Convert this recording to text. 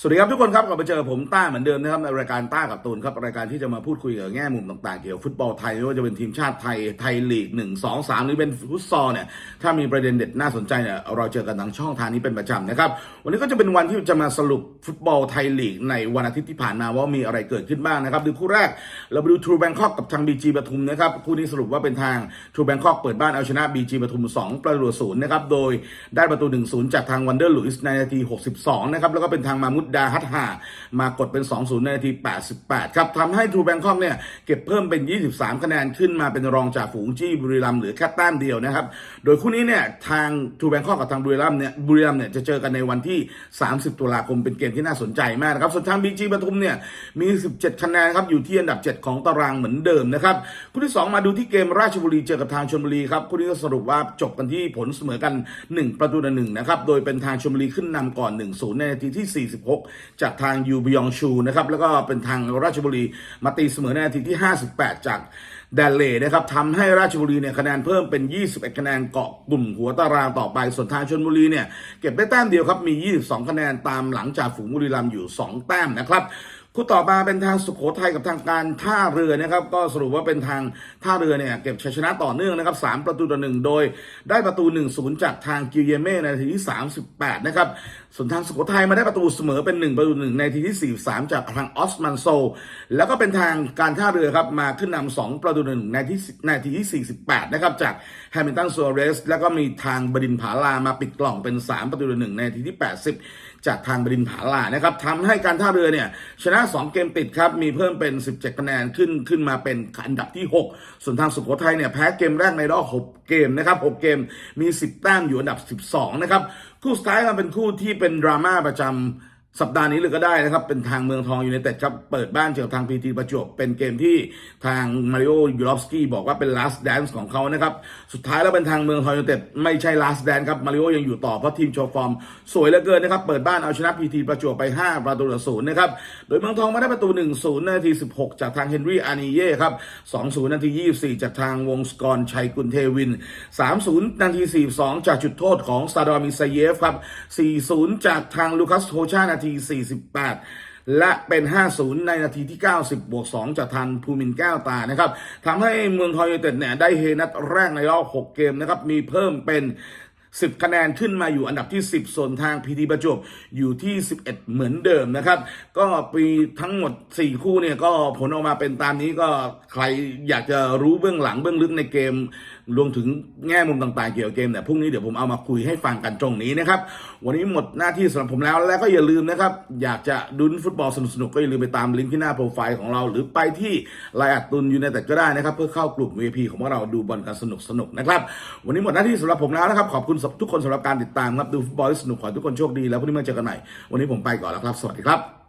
สวัสดีครับทุกคนครับกลับมาเจอผมต้าเหมือนเดิมนะครับในรายการต้ากับตูนครับรายการที่จะมาพูดคุยกับแง่มุมต่างๆ เกี่ยวกับฟุตบอลไทยไม่ว่าจะเป็นทีมชาติไทยไทยลีกหนึ่งสองสามหรือเป็นฟุตซอลเนี่ยถ้ามีประเด็นเด็ดน่าสนใจเนี่ยเราเจอกันทางช่องทางนี้เป็นประจำนะครับวันนี้ก็จะเป็นวันที่จะมาสรุปฟุตบอลไทยลีกในวันอาทิตย์ที่ผ่านมาว่ามีอะไรเกิดขึ้นบ้างนะครับดูคู่แรกเราไปดูทรูแบงคอกกับทางบีจีปทุมนะครับคู่นี้สรุปว่าเป็นทางทรูแบงคอกเปิดบ้านเอาชนะบีจีปทุม 2 ประตูศูนย์นะครับโดยได้ประตู1-0จากทางวันเดอร์ลุยส์ในนาที 62 นะครับแล้วก็เป็นทางมามุดดาฮัตฮามากดเป็น 2-0 ในนาที 88 ครับทำให้ทูแบงคอกเนี่ยเก็บเพิ่มเป็น 23 คะแนนขึ้นมาเป็นรองจากฝูงจี้บุรีรัมย์เหลือแค่แต้มเดียวนะครับ โดยคู่นี้เนี่ยทางทูแบงคอกกับทางบุรีรัมย์เนี่ยบุรีรัมย์เนี่ยจะเจอกันในวันที่ 30 ตุลาคมเป็นเกมที่น่าสนใจมากนะครับ ส่วนทางบีจีปทุมเนี่ยมี 17 คะแนนครับอยู่ที่อันดับ 7 ของตารางเหมือนเดิมนะครับคู่ที่ 2 มาดูที่เกมราชบุรีเจอกับทางชลบุรีครับคู่นี้ก็สรุปว่าจบกันที่ผลเสมอกัน 1 ประตูต่อหนึ่งนะครับโดยเป็นทางชลบุรีขึ้นนำก่อน 1-0 ในนาทีที่ 46จากทางยูบยองชูนะครับแล้วก็เป็นทางราชบุรีมาตีเสมอในนาทีที่ 58 จากแดนเล่นะครับทำให้ราชบุรีเนี่ยคะแนนเพิ่มเป็น 21 คะแนนเกาะกลุ่มหัวตารางต่อไป ส่วนทางชนบุรีเนี่ยเก็บได้แต้มเดียวครับมี 22 คะแนนตามหลังจากฝูงบุรีรัมย์อยู่ 2 แต้มนะครับ คู่ต่อมาเป็นทางสุโขทัยกับทางการท่าเรือนะครับ ก็สรุปว่าเป็นทางท่าเรือเนี่ยเก็บชัยชนะต่อเนื่องนะครับ 3 ประตูต่อหนึ่งโดยได้ประตู 1-0 จากทางกิวเยเม่ในนาทีที่ 38 นะครับ ส่วนทางสุโขทัยมาได้ประตูเสมอเป็น 1 ประตูหนึ่งในทีที่ 43 จากทางออสมันโซ แล้วก็เป็นทางการท่าเรือครับมาขึ้นนำ2ประตูหนึ่งในที่ในทีที่ 48 นะครับจากแฮมิลตันซัวเรสแล้วก็มีทางบดินผาลามาปิดกล่องเป็น 3 ประตูต่อหนึ่งในทีที่ 80 จากทางบรินผาลานะครับทำให้การท่าเรือเนี่ยชนะ 2 เกมติดครับ มีเพิ่มเป็น 17 คะแนนขึ้นขึ้นมาเป็นอันดับที่ 6 ส่วนทางสุโขทัยเนี่ยแพ้เกมแรกในรอบ 6 เกมนะครับ 6 เกมมี 10 แต้มอยู่อันดับ 12 นะครับ คู่สุดท้ายก็เป็นคู่ที่เป็นดราม่าประจำ สัปดาห์นี้เลยก็ได้นะครับ เป็นทางเมืองทองอยูไนเต็ดครับเปิดบ้านเจอทางพีทีประจวบ เป็นเกมที่ทางมาริโอยูรอฟสกี้บอกว่าเป็น last dance ของเขานะครับ สุดท้ายแล้วเป็นทางเมืองทองยูไนเต็ดไม่ใช่ last dance ครับมาริโอยังอยู่ต่อเพราะทีมโชว์ฟอร์ม สวยเหลือเกินนะครับ เปิดบ้านเอาชนะพีทีประจวบไป 5 ประตูต่อศูนย์นะครับ โดยเมืองทองมาได้ประตู 1-0 นาที 16 จากทางเฮนรี่อานิเย่ครับ 2-0 นาที 24 จากทางวงสกรชัยกุลเทวิน 3-0 นาที 42 จากจุดโทษของซาดอมิซาเยฟครับ 4-0 จากทางลูคัสโทชานาทีที 48 และเป็น 5-0 ในนาทีที่ 90 บวก 2 จากทันภูมินแก้วตานะครับทำให้เมืองทองยูเต็ดเนี่ยได้เฮนัดแรกในรอบ 6 เกมนะครับ มีเพิ่มเป็น10คะแนนขึ้นมาอยู่อันดับที่ 10 ส่วนทางพีทีประจวบอยู่ที่ 11 เหมือนเดิมนะครับ ก็ปีทั้งหมด 4 คู่เนี่ยก็ผลออกมาเป็นตามนี้ก็ใครอยากจะรู้เบื้องหลังเบื้องลึกในเกมรวมถึงแง่มุมต่างๆเกี่ยวกับเกมเนี่ยพรุ่งนี้เดี๋ยวผมเอามาคุยให้ฟังกันตรงนี้นะครับ วันนี้หมดหน้าที่สำหรับผมแล้วและก็อย่าลืมนะครับ อยากจะดุนฟุตบอลสนุกๆก็อย่าลืมไปตามลิงก์ที่หน้าโปรไฟล์ของเรา หรือไปที่ไลน์อัดตุนยูไนเต็ดก็ได้นะครับ เพื่อเข้ากลุ่ม VIP ของเราดูบอลกันสนุกๆนะครับ วันนี้หมดหน้าที่สำหรับผมแล้วนะครับขอบคุณทุกคนสำหรับการติดตามครับดูฟุตบอลที่สนุกขอทุกคนโชคดีแล้วพรุ่งนี้มาเจอกันใหม่วันนี้ผมไปก่อนแล้วครับ สวัสดีครับ